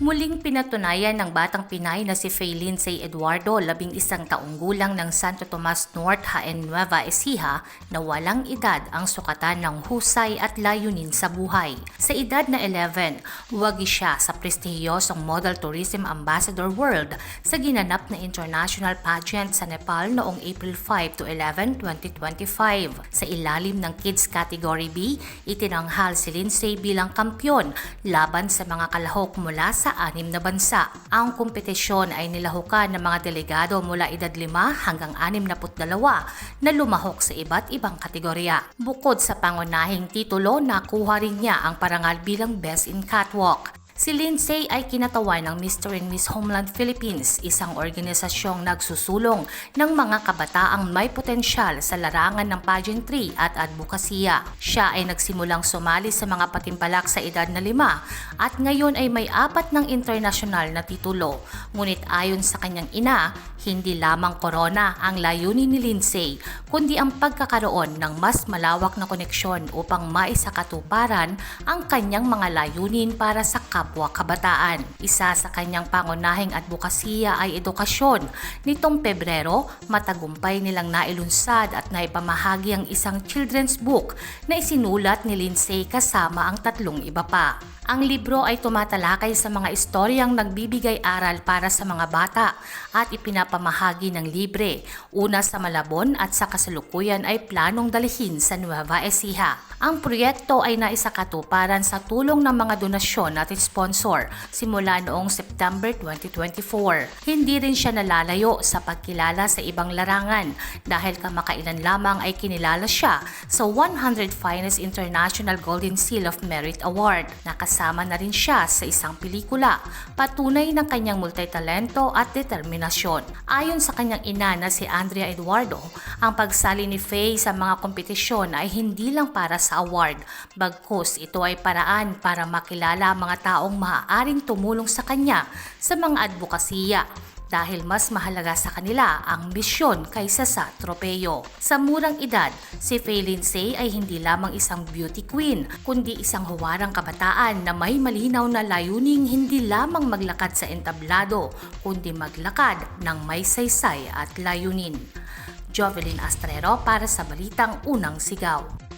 Muling pinatunayan ng batang Pinay na si Faye Lindsay Eduardo, labing isang taong gulang ng Santo Tomas North, Haen Nueva Ecija, na walang edad ang sukatan ng husay at layunin sa buhay. Sa edad na 11, wagi siya sa prestihiyosong Model Tourism Ambassador World sa ginanap na international pageant sa Nepal noong April 5 to 11, 2025. Sa ilalim ng Kids Category B, itinanghal si Lindsay bilang kampyon laban sa mga kalahok mula sa anim na bansa. Ang kompetisyon ay nilahukan ng mga delegado mula edad 5 hanggang 62 na lumahok sa iba't ibang kategorya. Bukod sa pangunahing titulo, nakuha rin niya ang parangal bilang Best in Catwalk. Si Lindsay ay kinatawan ng Mr. and Miss Homeland Philippines, isang organisasyong nagsusulong ng mga kabataang may potensyal sa larangan ng pageantry at advokasya. Siya ay nagsimulang sumali sa mga patimpalak sa edad na lima at ngayon ay may apat ng internasyonal na titulo. Ngunit ayon sa kanyang ina, hindi lamang corona ang layunin ni Lindsay, kundi ang pagkakaroon ng mas malawak na koneksyon upang maisakatuparan ang kanyang mga layunin para sa kapwa kabataan. Isa sa kanyang pangunahing advokasya ay edukasyon. Nitong Pebrero, matagumpay nilang nailunsad at naipamahagi ang isang children's book na isinulat ni Lindsay kasama ang tatlong iba pa. Ang libro ay tumatalakay sa mga istoryang nagbibigay aral para sa mga bata at ipinapamahagi ng libre. Una sa Malabon at sa kasalukuyan ay planong dalhin sa Nueva Ecija. Ang proyekto ay naisakatuparan sa tulong ng mga donasyon at sponsor simula noong September 2024. Hindi rin siya nalalayo sa pagkilala sa ibang larangan dahil kamakailan lamang ay kinilala siya sa 100 Finest International Golden Seal of Merit Award. Nakasama na rin siya sa isang pelikula, patunay ng kanyang multitalento at determinasyon. Ayon sa kanyang ina na si Andrea Eduardo, ang pagsali ni Faye sa mga kompetisyon ay hindi lang para sa award, bagkus ito ay paraan para makilala ang mga taong maaaring tumulong sa kanya sa mga advokasya dahil mas mahalaga sa kanila ang misyon kaysa sa tropeyo. Sa murang edad, si Faye Lindsay ay hindi lamang isang beauty queen, kundi isang huwarang kabataan na may malinaw na layuning hindi lamang maglakad sa entablado, kundi maglakad ng may saysay at layunin. Jovelyn Astrero para sa Balitang Unang Sigaw.